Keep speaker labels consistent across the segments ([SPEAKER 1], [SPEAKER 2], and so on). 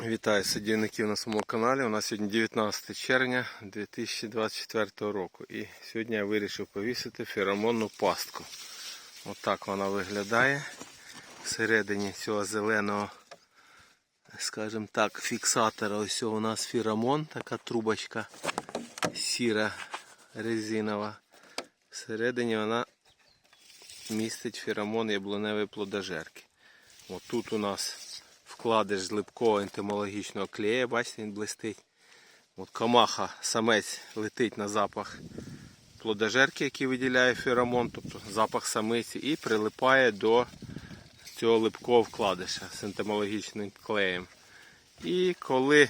[SPEAKER 1] Вітаю садівників на своєму каналі. У нас сьогодні 19 червня 2024 року. І сьогодні я вирішив повісити феромонну пастку. Отак вона виглядає. Всередині цього зеленого, скажімо так, фіксатора. Ось у нас феромон, така трубочка сіра резинова. Всередині вона містить феромон яблуневої плодожерки. От тут у нас вкладиш з липкого ентомологічного клея, бачите, він блистить. От камаха, самець летить на запах плодожерки, який виділяє феромон, тобто запах самиці, і прилипає до цього липкого вкладиша з ентомологічним клеєм. І коли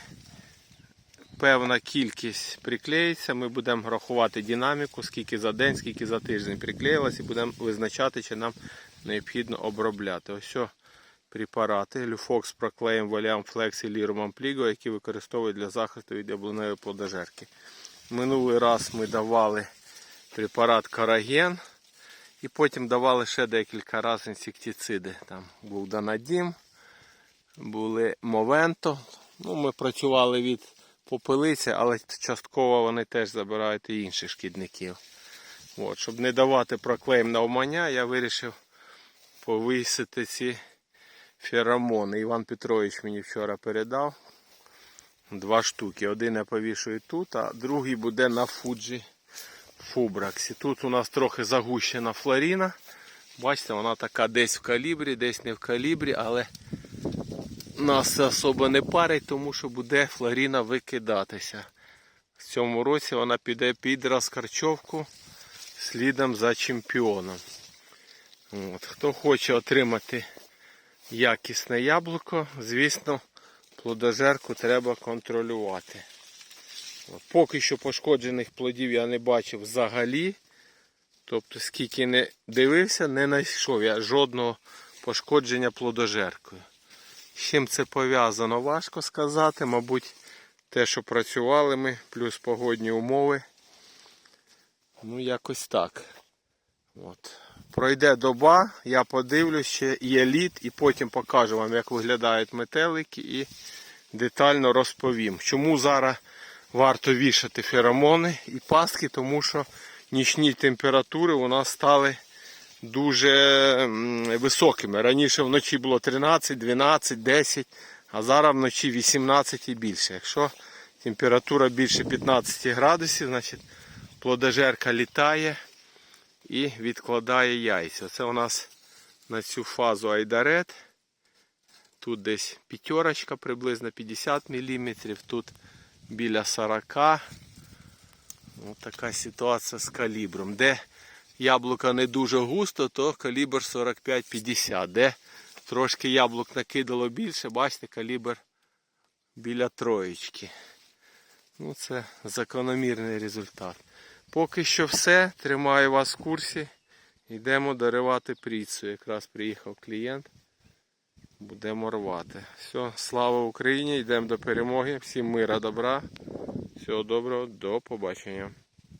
[SPEAKER 1] певна кількість приклеїться, ми будемо рахувати динаміку, скільки за день, скільки за тиждень приклеїлось, і будемо визначати, чи нам необхідно обробляти. Ось препарати Люфокс проклеєм Валіам Флекс і Ліром Ампліго, які використовують для захисту від яблуневої плодожерки. Минулий раз ми давали препарат Караген і потім давали ще декілька разів інсектициди. Там був Данадім, були Мовенто. Ну, Ми працювали від попелиці, але частково вони теж забирають і інших шкідників. От, щоб не давати проклеєм на умання, я вирішив повисити ці феромони. Іван Петрович мені вчора передав. Два штуки. Один я повішую тут, а другий буде на фуджі Фубраксі. Тут у нас трохи загущена флоріна. Бачите, вона така десь в калібрі, десь не в калібрі, але нас це особо не парить, тому що буде флоріна викидатися. В цьому році вона піде під розкарчовку слідом за чемпіоном. От. Хто хоче отримати якісне яблуко, звісно, плодожерку треба контролювати. Поки що пошкоджених плодів я не бачив взагалі. Тобто, скільки не дивився, не знайшов я жодного пошкодження плодожеркою. З чим це пов'язано, важко сказати. Мабуть, те, що працювали ми, плюс погодні умови. Ну, якось так. От. Пройде доба, я подивлюсь, ще є лід і потім покажу вам, як виглядають метелики і детально розповім. Чому зараз варто вішати феромони і паски, тому що нічні температури у нас стали дуже високими. Раніше вночі було 13, 12, 10, а зараз вночі 18 і більше. Якщо температура більше 15 градусів, значить плодожерка літає і відкладає яйця. Це у нас на цю фазу айдарет. Тут десь п'ятерочка приблизно 50 мм, тут біля 40 Ось така ситуація з калібром. Де яблука не дуже густо, то калібр 45-50. Де трошки яблук накидало більше, бачите, калібр біля троєчки. Ну, Це закономірний результат. Поки що все. Тримаю вас в курсі. Йдемо доривати пріцу. Якраз приїхав клієнт. Будемо рвати. Все, слава Україні! Йдемо до перемоги. Всім мира, добра. Всього доброго, до побачення.